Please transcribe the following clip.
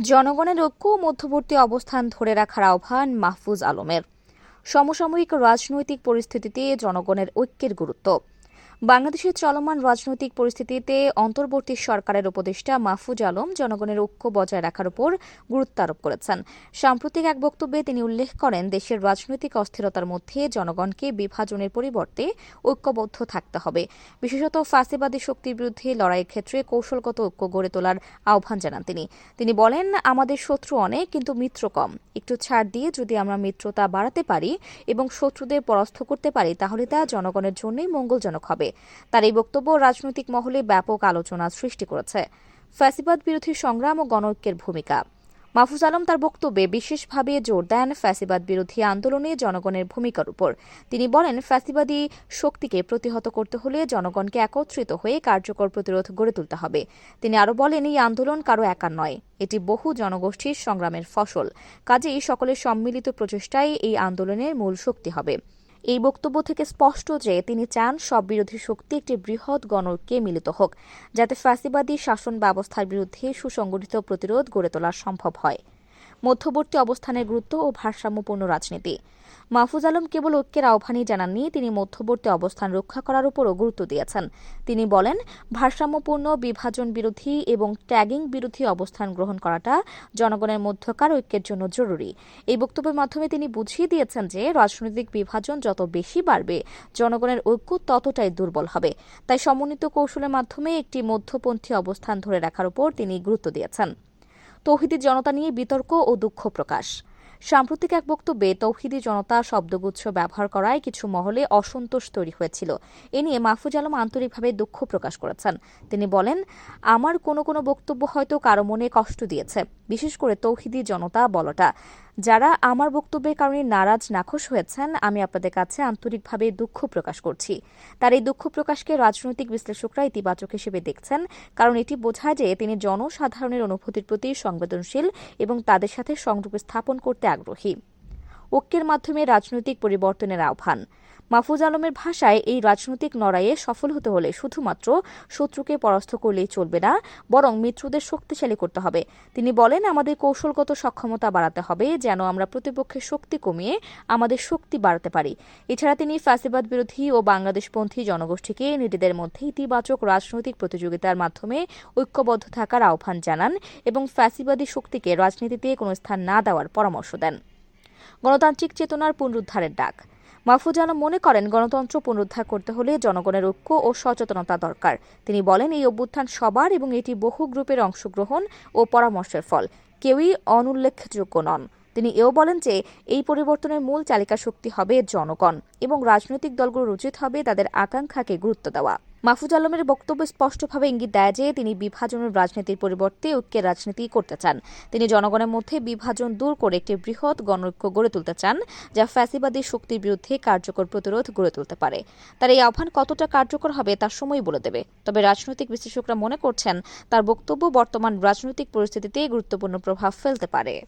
জনগণের ঐক্য মধ্যবর্তী অবস্থান ধরে রাখার আহ্বান মাহফুজ আলমের। সমসাময়িক রাজনৈতিক পরিস্থিতিতে জনগণের ঐক্যের গুরুত্ব। বাংলাদেশের চলমান রাজনৈতিক পরিস্থিতিতে অন্তর্বর্তী সরকারের উপদেষ্টা মাহফুজ আলম জনগণের ঐক্য বজায় রাখার উপর গুরুত্ব আরোপ করেছেন। সাম্প্রতিক এক বক্তব্যে তিনি উল্লেখ করেন, দেশের রাজনৈতিক অস্থিরতার মধ্যে জনগণকে বিভাজনের পরিবর্তে ঐক্যবদ্ধ থাকতে হবে। বিশেষত ফাঁসিবাদী শক্তির বিরুদ্ধে লড়াইয়ের ক্ষেত্রে কৌশলগত ঐক্য গড়ে তোলার আহ্বান জানান তিনি। তিনি বলেন, আমাদের শত্রু অনেক, কিন্তু মিত্র কম। একটু ছাড় দিয়ে যদি আমরা মিত্রতা বাড়াতে পারি এবং শত্রুদের পরাস্ত করতে পারি, তাহলে তা জনগণের জন্যই মঙ্গলজনক হবে। তার এই বক্তব্য রাজনৈতিক মহলে ব্যাপক আলোচনা সৃষ্টি করেছে। ফ্যাসিবাদ বিরোধী সংগ্রাম ও গণঐক্যের ভূমিকা। মাহফুজ আলম তার বক্তব্যে বিশেষভাবে জোর দেন ফ্যাসিবাদ বিরোধী আন্দোলনে জনগণের ভূমিকার উপর। তিনি বলেন, ফ্যাসিবাদী শক্তিকে প্রতিহত করতে হলে জনগণকে একত্রিত হয়ে কার্যকর প্রতিরোধ গড়ে তুলতে হবে। তিনি আরও বলেন, এই আন্দোলন কারও একার নয়, এটি বহু জনগোষ্ঠীর সংগ্রামের ফসল। কাজেই সকলের সম্মিলিত প্রচেষ্টাই এই আন্দোলনের মূল শক্তি হবে। এই বক্তব্য থেকে স্পষ্ট যে তিনি চান সব বিরোধী শক্তি একটি বৃহৎ গণকে মিলিত হোক, যাতে ফাঁসিবাদী শাসন ব্যবস্থার বিরুদ্ধে সুসংগঠিত প্রতিরোধ গড়ে তোলা সম্ভব হয়। মধ্যবর্তী অবস্থানের গুরুত্ব ও ভারসাম্যপূর্ণ রাজনীতি। মাহফুজ আলম কেবল ঐক্যের আহ্বানই জানাননি, তিনি মধ্যবর্তী অবস্থান রক্ষা করার উপরও গুরুত্ব দিয়েছেন। তিনি বলেন, ভারসাম্যপূর্ণ বিভাজন বিরোধী এবং ট্যাগিং বিরোধী অবস্থান গ্রহণ করাটা জনগণের মধ্যকার ঐক্যের জন্য জরুরি। এই বক্তব্যের মাধ্যমে তিনি বুঝিয়ে দিয়েছেন যে, রাজনৈতিক বিভাজন যত বেশি বাড়বে, জনগণের ঐক্য ততটাই দুর্বল হবে। তাই সমন্বিত কৌশলের মাধ্যমে একটি মধ্যপন্থী অবস্থান ধরে রাখার উপর তিনি গুরুত্ব দিয়েছেন। তৌহিদি জনতা নিয়ে বিতর্ক ও দুঃখ প্রকাশ। সাম্প্রতিক এক বক্তব্যে তৌহিদি জনতা শব্দগুচ্ছ ব্যবহার করায় কিছু মহলে অসন্তোষ তৈরি হয়েছিল। এ নিয়ে মাহফুজ আলম আন্তরিকভাবে দুঃখ প্রকাশ করেছেন। তিনি বলেন, আমার কোনো কোনো বক্তব্য হয়তো কারও মনে কষ্ট দিয়েছে, বিশেষ করে তৌহিদি জনতা বলটা। যারা আমার বক্তব্যের কারণে নারাজ, নাখোশ হয়েছেন, আমি আপনাদের কাছে আন্তরিকভাবে দুঃখ প্রকাশ করছি। তার এই দুঃখ প্রকাশকে রাজনৈতিক বিশ্লেষকরা ইতিবাচক হিসেবে দেখছেন, কারণ এটি বোঝায় যে তিনি জনসাধারণের অনুভূতির প্রতি সংবেদনশীল এবং তাদের সাথে সংযোগ স্থাপন করতে আগ্রহী। ঐক্যের মাধ্যমে রাজনৈতিক পরিবর্তনের আহ্বান। মাহফুজ আলমের ভাষায় এই রাজনৈতিক লড়াইয়ে সফল হতে হলে শুধুমাত্র শত্রুকে পরাস্ত করলেই চলবে না, বরং মিত্রদের শক্তিশালী করতে হবে। তিনি বলেন, আমাদের কৌশলগত সক্ষমতা বাড়াতে হবে, যেন আমরা প্রতিপক্ষের শক্তি কমিয়ে আমাদের শক্তি বাড়াতে পারি। এছাড়া তিনি ফ্যাসিবাদ বিরোধী ও বাংলাদেশপন্থী জনগোষ্ঠীকে নিজেদের মধ্যে ইতিবাচক রাজনৈতিক প্রতিযোগিতার মাধ্যমে ঐক্যবদ্ধ থাকার আহ্বান জানান এবং ফ্যাসিবাদী শক্তিকে রাজনীতিতে কোনো স্থান না দেওয়ার পরামর্শ দেন। গণতান্ত্রিক চেতনার পুনরুদ্ধারের ডাক। মাহফুজ আলম মনে করেন গণতন্ত্র পুনরুদ্ধার করতে হলে জনগণের ঐক্য ও সচেতনতা দরকার। তিনি বলেন, এই অভ্যুত্থান সবার এবং এটি বহু গ্রুপের অংশগ্রহণ ও পরামর্শের ফল। কেউই অনুল্লেখযোগ্য নন। তিনি এও বলেন যে, এই পরিবর্তনের মূল চালিকা শক্তি হবে জনগণ এবং রাজনৈতিক দলগুলোর উচিত হবে তাদের আকাঙ্ক্ষাকে গুরুত্ব দেওয়া। মাহফুজ আলমের বক্তব্য স্পষ্টভাবে ইঙ্গিত দেয় যে, তিনি বিভাজনের রাজনীতির পরিবর্তে ঐক্যের রাজনীতি করতে চান। তিনি জনগণের মধ্যে বিভাজন দূর করে একটি বৃহৎ গণঐক্য গড়ে তুলতে চান, যা ফ্যাসিবাদী শক্তির বিরুদ্ধে কার্যকর প্রতিরোধ গড়ে তুলতে পারে। তার এই আহ্বান কতটা কার্যকর হবে তার সময় বলে দেবে। তবে রাজনৈতিক বিশ্লেষকরা মনে করছেন, তার বক্তব্য বর্তমান রাজনৈতিক পরিস্থিতিতে গুরুত্বপূর্ণ প্রভাব ফেলতে পারে।